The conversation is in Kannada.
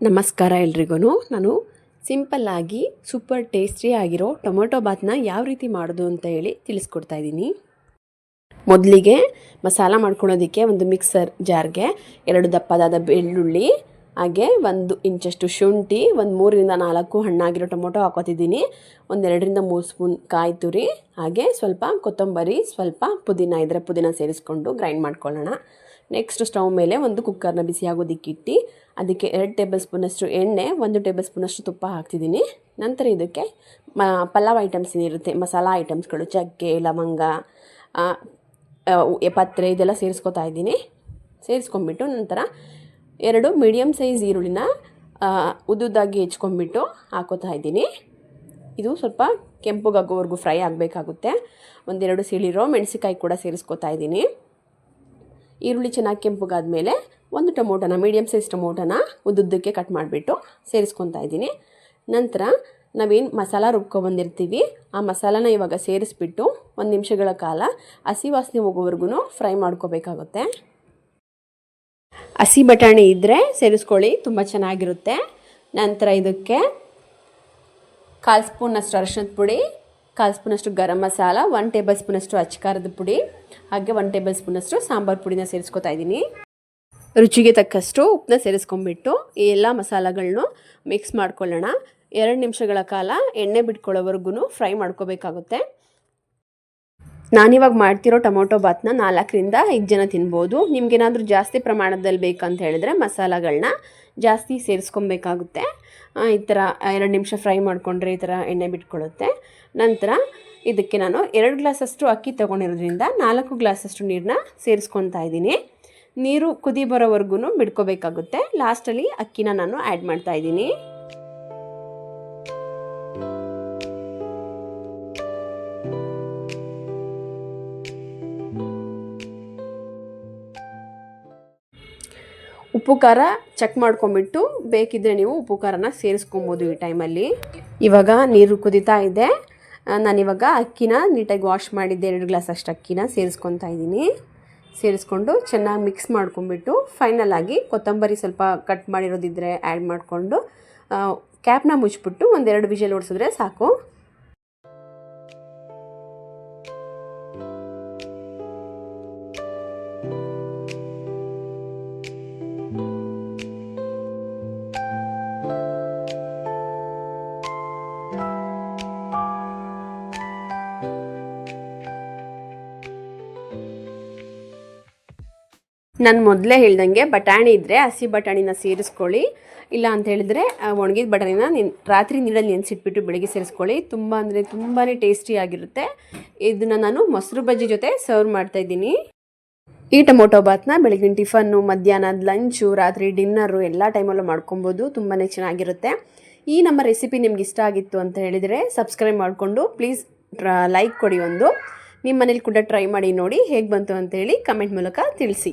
ನಮಸ್ಕಾರ ಎಲ್ರಿಗೂ ನಾನು ಸಿಂಪಲ್ಲಾಗಿ ಸೂಪರ್ ಟೇಸ್ಟಿ ಆಗಿರೋ ಟೊಮೊಟೊ ಬಾತ್ನ ಯಾವ ರೀತಿ ಮಾಡೋದು ಅಂತ ಹೇಳಿ ತಿಳಿಸ್ಕೊಡ್ತಾ ಇದ್ದೀನಿ. ಮೊದಲಿಗೆ ಮಸಾಲ ಮಾಡ್ಕೊಳ್ಳೋದಕ್ಕೆ ಒಂದು ಮಿಕ್ಸರ್ ಜಾರ್ಗೆ ಎರಡು ದಪ್ಪದಾದ ಬೆಳ್ಳುಳ್ಳಿ ಹಾಗೆ ಒಂದು ಇಂಚಷ್ಟು ಶುಂಠಿ, ಒಂದು ಮೂರರಿಂದ ನಾಲ್ಕು ಹಣ್ಣಾಗಿರೋ ಟೊಮೊಟೊ ಹಾಕೋತಿದ್ದೀನಿ. ಒಂದೆರಡರಿಂದ ಮೂರು ಸ್ಪೂನ್ ಕಾಯಿ ತುರಿ, ಹಾಗೆ ಸ್ವಲ್ಪ ಕೊತ್ತಂಬರಿ, ಸ್ವಲ್ಪ ಪುದೀನ ಇದ್ದರೆ ಪುದೀನ ಸೇರಿಸ್ಕೊಂಡು ಗ್ರೈಂಡ್ ಮಾಡ್ಕೊಳ್ಳೋಣ. ನೆಕ್ಸ್ಟ್ ಸ್ಟವ್ ಮೇಲೆ ಒಂದು ಕುಕ್ಕರ್ನ ಬಿಸಿ ಆಗೋದಕ್ಕಿಟ್ಟು ಅದಕ್ಕೆ ಎರಡು ಟೇಬಲ್ ಸ್ಪೂನಷ್ಟು ಎಣ್ಣೆ, ಒಂದು ಟೇಬಲ್ ಸ್ಪೂನಷ್ಟು ತುಪ್ಪ ಹಾಕ್ತಿದ್ದೀನಿ. ನಂತರ ಇದಕ್ಕೆ, ಮ, ಪಲಾವ್ ಐಟಮ್ಸ್ ಏನಿರುತ್ತೆ, ಮಸಾಲ ಐಟಮ್ಸ್ಗಳು, ಚಕ್ಕೆ, ಲವಂಗ ಪತ್ರೆ ಇದೆಲ್ಲ ಸೇರಿಸ್ಕೊತಾ ಇದ್ದೀನಿ. ಸೇರಿಸ್ಕೊಂಬಿಟ್ಟು ನಂತರ ಎರಡು ಮೀಡಿಯಮ್ ಸೈಜ್ ಈರುಳ್ಳಿನ ಉದ್ದುದ್ದಾಗಿ ಹೆಚ್ಕೊಂಡ್ಬಿಟ್ಟು ಹಾಕೋತಾ ಇದ್ದೀನಿ. ಇದು ಸ್ವಲ್ಪ ಕೆಂಪುಗಾಗೋವರೆಗೂ ಫ್ರೈ ಆಗಬೇಕಾಗುತ್ತೆ. ಒಂದೆರಡು ಸಿಳಿರೋ ಮೆಣಸಿಕಾಯಿ ಕೂಡ ಸೇರಿಸ್ಕೊತಾ ಇದ್ದೀನಿ. ಈರುಳ್ಳಿ ಚೆನ್ನಾಗಿ ಕೆಂಪುಗಾದ್ಮೇಲೆ ಒಂದು ಟೊಮೊಟೊನ ಮೀಡಿಯಮ್ ಸೈಜ್ ಟೊಮೊಟೊನ ಉದ್ದುದ್ದಕ್ಕೆ ಕಟ್ ಮಾಡಿಬಿಟ್ಟು ಸೇರಿಸ್ಕೊತಾ ಇದ್ದೀನಿ. ನಂತರ ನಾವೇನು ಮಸಾಲ ರುಬ್ಕೊಬಂದಿರ್ತೀವಿ ಆ ಮಸಾಲಾನ ಇವಾಗ ಸೇರಿಸ್ಬಿಟ್ಟು ಒಂದು ನಿಮಿಷಗಳ ಕಾಲ ಹಸಿ ವಾಸನೆ ಹೋಗೋವರೆಗೂ ಫ್ರೈ ಮಾಡ್ಕೋಬೇಕಾಗುತ್ತೆ. ಹಸಿ ಬಟಾಣಿ ಇದ್ದರೆ ಸೇರಿಸ್ಕೊಳ್ಳಿ, ತುಂಬ ಚೆನ್ನಾಗಿರುತ್ತೆ. ನಂತರ ಇದಕ್ಕೆ ಕಾಲು ಸ್ಪೂನಷ್ಟು ಅರಶಿನದ ಪುಡಿ, ಕಾಲು ಸ್ಪೂನಷ್ಟು ಗರಂ ಮಸಾಲ ಒನ್ ಟೇಬಲ್ ಸ್ಪೂನಷ್ಟು ಅಚ್ಕಾರದ ಪುಡಿ, ಹಾಗೆ ಒನ್ ಟೇಬಲ್ ಸ್ಪೂನಷ್ಟು ಸಾಂಬಾರು ಪುಡಿನ ಸೇರಿಸ್ಕೊತಾ ಇದ್ದೀನಿ. ರುಚಿಗೆ ತಕ್ಕಷ್ಟು ಉಪ್ಪನ್ನ ಸೇರಿಸ್ಕೊಂಡ್ಬಿಟ್ಟು ಈ ಎಲ್ಲ ಮಸಾಲಗಳನ್ನೂ ಮಿಕ್ಸ್ ಮಾಡ್ಕೊಳ್ಳೋಣ. ಎರಡು ನಿಮಿಷಗಳ ಕಾಲ ಎಣ್ಣೆ ಬಿಟ್ಕೊಳ್ಳೋವರೆಗೂ ಫ್ರೈ ಮಾಡ್ಕೋಬೇಕಾಗುತ್ತೆ. ನಾನಿವಾಗ ಮಾಡ್ತಿರೋ ಟೊಮೊಟೊ ಬಾತ್ನ ನಾಲ್ಕರಿಂದ ಐದು ಜನ ತಿನ್ಬೋದು. ನಿಮಗೇನಾದರೂ ಜಾಸ್ತಿ ಪ್ರಮಾಣದಲ್ಲಿ ಬೇಕಂತ ಹೇಳಿದ್ರೆ ಮಸಾಲಗಳನ್ನ ಜಾಸ್ತಿ ಸೇರಿಸ್ಕೊಬೇಕಾಗುತ್ತೆ. ಈ ಥರ ಎರಡು ನಿಮಿಷ ಫ್ರೈ ಮಾಡಿಕೊಂಡ್ರೆ ಈ ಥರ ಎಣ್ಣೆ ಬಿಟ್ಕೊಳ್ಳುತ್ತೆ ನಂತರ ಇದಕ್ಕೆ ನಾನು ಎರಡು ಗ್ಲಾಸಷ್ಟು ಅಕ್ಕಿ ತೊಗೊಂಡಿರೋದ್ರಿಂದ ನಾಲ್ಕು ಗ್ಲಾಸಷ್ಟು ನೀರನ್ನ ಸೇರಿಸ್ಕೊತಾ ಇದ್ದೀನಿ. ನೀರು ಕುದಿ ಬರೋವರೆಗೂ ಬಿಡ್ಕೋಬೇಕಾಗುತ್ತೆ. ಲಾಸ್ಟಲ್ಲಿ ಅಕ್ಕಿನ ನಾನು ಆ್ಯಡ್ ಮಾಡ್ತಾ ಇದ್ದೀನಿ. ಉಪ್ಪು ಖಾರ ಚೆಕ್ ಮಾಡ್ಕೊಂಬಿಟ್ಟು ಬೇಕಿದ್ದರೆ ನೀವು ಉಪ್ಪು ಖಾರನ ಸೇರಿಸ್ಕೊಬೋದು ಈ ಟೈಮಲ್ಲಿ ಇವಾಗ ನೀರು ಕುದೀತಾ ಇದೆ. ನಾನಿವಾಗ ಅಕ್ಕಿನ ನೀಟಾಗಿ ವಾಶ್ ಮಾಡಿದ್ದೆ ಎರಡು ಗ್ಲಾಸ್ ಅಷ್ಟು ಅಕ್ಕಿನ ಸೇರಿಸ್ಕೊತಾ ಇದ್ದೀನಿ. ಸೇರಿಸ್ಕೊಂಡು ಚೆನ್ನಾಗಿ ಮಿಕ್ಸ್ ಮಾಡ್ಕೊಂಬಿಟ್ಟು ಫೈನಲ್ ಆಗಿ ಕೊತ್ತಂಬರಿ ಸ್ವಲ್ಪ ಕಟ್ ಮಾಡಿರೋದಿದ್ರೆ ಆ್ಯಡ್ ಮಾಡಿಕೊಂಡು ಕ್ಯಾಪ್ನ ಮುಚ್ಚಿಬಿಟ್ಟು ಒಂದೆರಡು ವಿಷಲ್ ಓಡಿಸಿದ್ರೆ ಸಾಕು. ನಾನು ಮೊದಲೇ ಹೇಳ್ದಂಗೆ ಬಟಾಣಿ ಇದ್ದರೆ ಹಸಿ ಬಟಾಣಿನ ಸೇರಿಸ್ಕೊಳ್ಳಿ. ಇಲ್ಲ ಅಂತ ಹೇಳಿದ್ರೆ ಒಣಗಿದ ಬಟಾಣಿನ ನಿನ್ ರಾತ್ರಿ ನೀರಲ್ಲಿ ನೆನೆಸಿಟ್ಬಿಟ್ಟು ಬೆಳಗ್ಗೆ ಸೇರಿಸ್ಕೊಳ್ಳಿ. ತುಂಬ ಅಂದರೆ ತುಂಬಾ ಟೇಸ್ಟಿಯಾಗಿರುತ್ತೆ ಇದನ್ನು ನಾನು ಮೊಸರು ಬಜ್ಜಿ ಜೊತೆ ಸರ್ವ್ ಮಾಡ್ತಾ ಇದ್ದೀನಿ. ಈ ಟೊಮೊಟೊ ಬಾತ್ನ ಬೆಳಗಿನ ಟಿಫನ್ನು ಮಧ್ಯಾಹ್ನದ ಲಂಚು, ರಾತ್ರಿ ಡಿನ್ನರು ಎಲ್ಲ ಟೈಮಲ್ಲೂ ಮಾಡ್ಕೊಬೋದು. ತುಂಬಾ ಚೆನ್ನಾಗಿರುತ್ತೆ. ಈ ನಮ್ಮ ರೆಸಿಪಿ ನಿಮ್ಗೆ ಇಷ್ಟ ಆಗಿತ್ತು ಅಂತ ಹೇಳಿದರೆ ಸಬ್ಸ್ಕ್ರೈಬ್ ಮಾಡಿಕೊಂಡು ಪ್ಲೀಸ್ ಲೈಕ್ ಕೊಡಿ ಒಂದು. ನಿಮ್ಮ ಮನೇಲಿ ಕೂಡ ಟ್ರೈ ಮಾಡಿ ನೋಡಿ ಹೇಗೆ ಬಂತು ಅಂತೇಳಿ ಕಮೆಂಟ್ ಮೂಲಕ ತಿಳಿಸಿ.